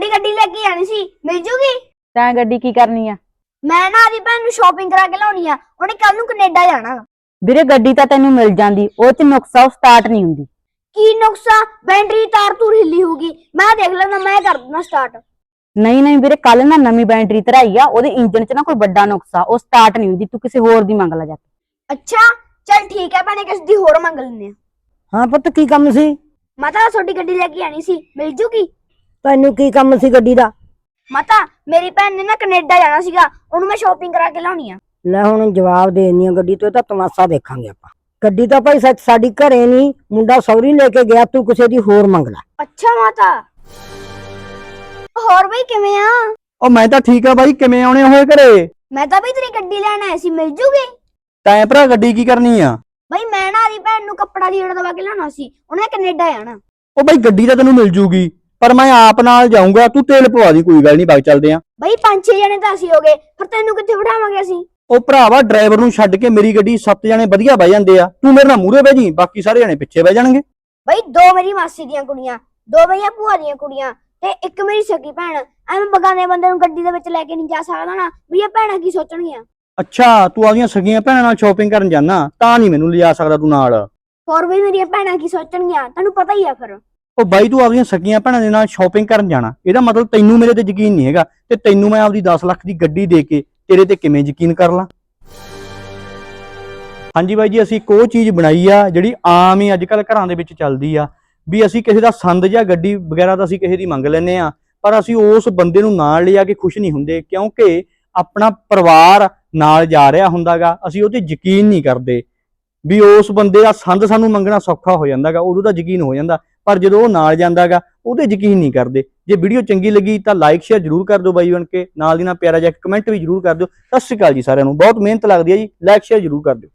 ਛੋਟੀ ਗੱਡੀ ਲੈ ਕੇ ਆਣੀ ਸੀ ਮਿਲ ਜੂਗੀ? ਤੈਂ ਗੱਡੀ ਕੀ ਕਰਨੀ ਆ? ਮੈਂ ਨਾ ਆਦੀ ਭੈਣ ਨੂੰ ਸ਼ਾਪਿੰਗ ਕਰਾ ਕੇ ਲਾਉਣੀ ਆ ਉਹਨੇ ਕੱਲ ਨੂੰ ਕੈਨੇਡਾ ਜਾਣਾ ਵੀਰੇ ਗੱਡੀ ਤਾਂ ਤੈਨੂੰ ਮਿਲ ਜਾਂਦੀ ਉਹ ਚ ਨੁਕਸਾ ਉਹ ਸਟਾਰਟ ਨਹੀਂ ਹੁੰਦੀ। ਕੀ ਨੁਕਸਾ ਬੈਟਰੀ ਤਾਰ ਤੂਰ ਹਿੱਲੀ ਹੋਊਗੀ। ਮੈਂ ਦੇਖ ਲੈਂਦਾ ਮੈਂ ਕਰ ਦਿੰਦਾ ਸਟਾਰਟ ਨਹੀਂ ਨਹੀਂ ਵੀਰੇ ਕੱਲ ਨਾ ਨਵੀਂ ਬੈਟਰੀ ਧਰਾਈ ਆ ਉਹਦੇ ਇੰਜਨ 'ਚ ਨਾ ਕੋਈ ਵੱਡਾ ਨੁਕਸਾ ਉਹ ਸਟਾਰਟ ਨਹੀਂ ਹੁੰਦੀ ਤੂੰ ਕਿਸੇ ਹੋਰ ਦੀ ਮੰਗ ਲੈ ਜਾ ਕੇ। ਅੱਛਾ ਚੱਲ ਠੀਕ ਹੈ ਭੈਣੇ ਕਿਸ ਦੀ ਹੋਰ ਮੰਗ ਲੈਂਦੇ ਆ। ਹਾਂ ਪੁੱਤ ਕੀ ਕੰਮ ਸੀ? ਮਾਤਾ ਛੋਟੀ ਗੱਡੀ ਲੈ ਕੇ ਆਣੀ ਸੀ ਮਿਲ ਜੂਗੀ? ਤੈਨੂੰ ਕੀ ਕੰਮ ਸੀ ਗੱਡੀ ਦਾ? ਮਾਤਾ ਮੇਰੀ ਭੈਣ ਨੇ ਨਾ ਕੈਨੇਡਾ ਜਾਣਾ ਸੀਗਾ ਉਹਨੂੰ ਮੈਂ ਸ਼ਾਪਿੰਗ ਕਰਾ ਕੇ ਲਾਉਣੀ ਆ। ਲੈ ਹੁਣ ਜਵਾਬ ਦੇਣੀ ਆ ਗੱਡੀ ਤੋਂ ਇਹ ਤਾਂ ਤਮਾਸ਼ਾ ਦੇਖਾਂਗੇ ਆਪਾਂ। ਗੱਡੀ ਤਾਂ ਭਾਈ ਸੱਚ ਸਾਡੀ ਘਰੇ ਨਹੀਂ ਮੁੰਡਾ ਸੌਰੀ ਲੈ ਕੇ ਗਿਆ ਤੂੰ ਕਿਸੇ ਦੀ ਹੋਰ ਮੰਗ ਲੈ। ਅੱਛਾ ਮਾਤਾ। ਹੋਰ ਬਈ ਕਿਵੇਂ ਆ? ਉਹ ਮੈਂ ਤਾਂ ਠੀਕ ਆ ਬਾਈ ਕਿਵੇਂ ਆਉਣੇ ਹੋਏ ਘਰੇ? ਮੈਂ ਤਾਂ ਬਈ ਤੇਰੀ ਗੱਡੀ ਲੈਣ ਆਇਆ ਸੀ ਮਿਲ ਜੂਗੀ? ਤੈਂ ਭਰਾ ਗੱਡੀ ਕੀ ਕਰਨੀ ਆ? ਬਈ ਮੈਂ ਨਾ ਆਦੀ ਭੈਣ ਨੂੰ ਕੱਪੜਾ ਲੀੜਾ ਦਵਾ ਕੇ ਲਾਉਣਾ ਸੀ ਉਹਨੇ ਕੈਨੇਡਾ ਜਾਣਾ। ਉਹ ਬਾਈ ਗੱਡੀ ਤਾਂ ਤੈਨੂੰ ਮਿਲ ਜੂਗੀ। ਪਰ ਮੈਂ ਆਪ ਨਾਲ ਜਾਊਂਗਾ ਤੂੰ ਤੇਲ ਪਵਾ ਦੀ ਕੋਈ ਗੱਲ ਨਹੀਂ ਬਾਗ ਚੱਲਦੇ ਆ। ਬਈ ਪੰਜ ਛੇ ਜਣੇ ਤਾਂ ਅਸੀਂ ਹੋ ਗਏ ਪਰ ਤੈਨੂੰ ਕਿੱਥੇ ਬਿਠਾਵਾਂਗੇ ਅਸੀਂ? ਉਹ ਭਰਾਵਾ ਡਰਾਈਵਰ ਨੂੰ ਛੱਡ ਕੇ ਮੇਰੀ ਗੱਡੀ ਸੱਤ ਜਣੇ ਵਧੀਆ ਬਹਿ ਜਾਂਦੇ ਆ। ਤੂੰ ਮੇਰੇ ਨਾਲ ਮੂਹਰੇ ਬਹਿ ਜੀ ਬਾਕੀ ਸਾਰੇ ਜਣੇ ਪਿੱਛੇ ਬਹਿ ਜਾਣਗੇ। ਬਈ ਦੋ ਮੇਰੀ ਮਾਸੀ ਦੀਆਂ ਕੁੜੀਆਂ ਦੋ ਮੇਰੀਆਂ ਭੂਆ ਦੀਆਂ ਕੁੜੀਆਂ ਤੇ ਇੱਕ ਮੇਰੀ ਸਕੀ ਭੈਣ। ਐਵੇਂ ਬਗਾਨੇ ਬੰਦੇ ਨੂੰ ਗੱਡੀ ਦੇ ਵਿੱਚ ਲੈ ਕੇ ਨਹੀਂ ਜਾ ਸਕਦਾ ਨਾ ਵੀ ਇਹ ਭੈਣਾਂ ਕੀ ਸੋਚਣਗੀਆਂ? ਅੱਛਾ ਤੂੰ ਆਪਦੀਆਂ ਸਗੀਆਂ ਭੈਣਾਂ ਨਾਲ ਸ਼ਾਪਿੰਗ ਕਰਨ ਜਾਣਾ ਤਾਂ ਨਹੀਂ ਮੈਨੂੰ ਲਿਜਾ ਸਕਦਾ ਤੂੰ ਨਾਲ। ਹੋਰ ਵੀ ਮੇਰੀਆਂ ਭੈਣਾਂ ਕੀ ਸੋਚਣਗੀਆਂ ਤੈਨੂੰ ਪਤਾ ਹੀ ਆ ਫਿਰ। ਉਹ ਬਾਈ ਤੂੰ ਆਪਦੀਆਂ ਸਕੀਆਂ ਭੈਣਾਂ ਦੇ ਨਾਲ ਸ਼ਾਪਿੰਗ ਕਰਨ ਜਾਣਾ। ਇਹਦਾ ਮਤਲਬ ਤੈਨੂੰ ਮੇਰੇ ਤੇ ਯਕੀਨ ਨਹੀਂ ਹੈਗਾ ਤੇ ਤੈਨੂੰ ਮੈਂ ਆਪਦੀ 10 ਲੱਖ ਦੀ ਗੱਡੀ ਦੇ ਕੇ ਤੇਰੇ ਤੇ ਕਿਵੇਂ ਯਕੀਨ ਕਰ ਲਾਂ। ਹਾਂਜੀ ਬਾਈ ਜੀ, ਅਸੀਂ ਇੱਕ ਉਹ ਚੀਜ਼ ਬਣਾਈ ਆ, ਜਿਹੜੀ ਆਮ ਹੀ ਅੱਜ ਕੱਲ ਘਰਾਂ ਦੇ ਵਿੱਚ ਚੱਲਦੀ ਆ, ਵੀ ਅਸੀਂ ਕਿਸੇ ਦਾ ਸੰਦ ਜਾਂ ਗੱਡੀ ਵਗੈਰਾ ਤਾਂ ਅਸੀਂ ਕਿਸੇ ਦੀ ਮੰਗ ਲੈਨੇ ਆ, ਪਰ ਅਸੀਂ ਉਸ ਬੰਦੇ ਨੂੰ ਨਾਲ ਲਿਆ ਕੇ ਖੁਸ਼ ਨਹੀਂ ਹੁੰਦੇ, ਕਿਉਂਕਿ ਆਪਣਾ ਪਰਿਵਾਰ ਨਾਲ ਜਾ ਰਿਹਾ ਹੁੰਦਾਗਾ, ਅਸੀਂ ਉਹ ਤੇ ਯਕੀਨ ਨਹੀਂ ਕਰਦੇ। ਵੀ ਉਸ ਬੰਦੇ ਦਾ ਸੰਦ ਸਾਨੂੰ ਮੰਗਣਾ ਸੌਖਾ ਹੋ ਜਾਂਦਾਗਾ, ਉਦੋਂ ਤਾਂ ਯਕੀਨ ਹੋ ਜਾਂਦਾ, ਪਰ ਜਦੋਂ ਉਹ ਨਾਲ ਜਾਂਦਾਗਾ, ਉਹਦੇ ਯਕੀਨ ਨਹੀਂ ਕਰਦੇ। ਜੇ ਵੀਡੀਓ ਚੰਗੀ ਲੱਗੀ ਤਾਂ ਲਾਈਕ ਸ਼ੇਅਰ ਜਰੂਰ ਕਰ ਦਿਓ ਬਾਈ ਬਣ ਕੇ, ਨਾਲ ਦੀ ਨਾਲ ਪਿਆਰਾ ਜਿਹਾ ਕਮੈਂਟ ਵੀ ਜਰੂਰ ਕਰ ਦਿਓ। ਸਤਿ ਸ਼੍ਰੀ ਅਕਾਲ ਜੀ ਸਾਰਿਆਂ ਨੂੰ, ਬਹੁਤ ਮਿਹਨਤ ਲੱਗਦੀ ਹੈ ਜੀ ਲਾਈਕ ਸ਼ੇਅਰ ਜਰੂਰ ਕਰ ਦਿਓ।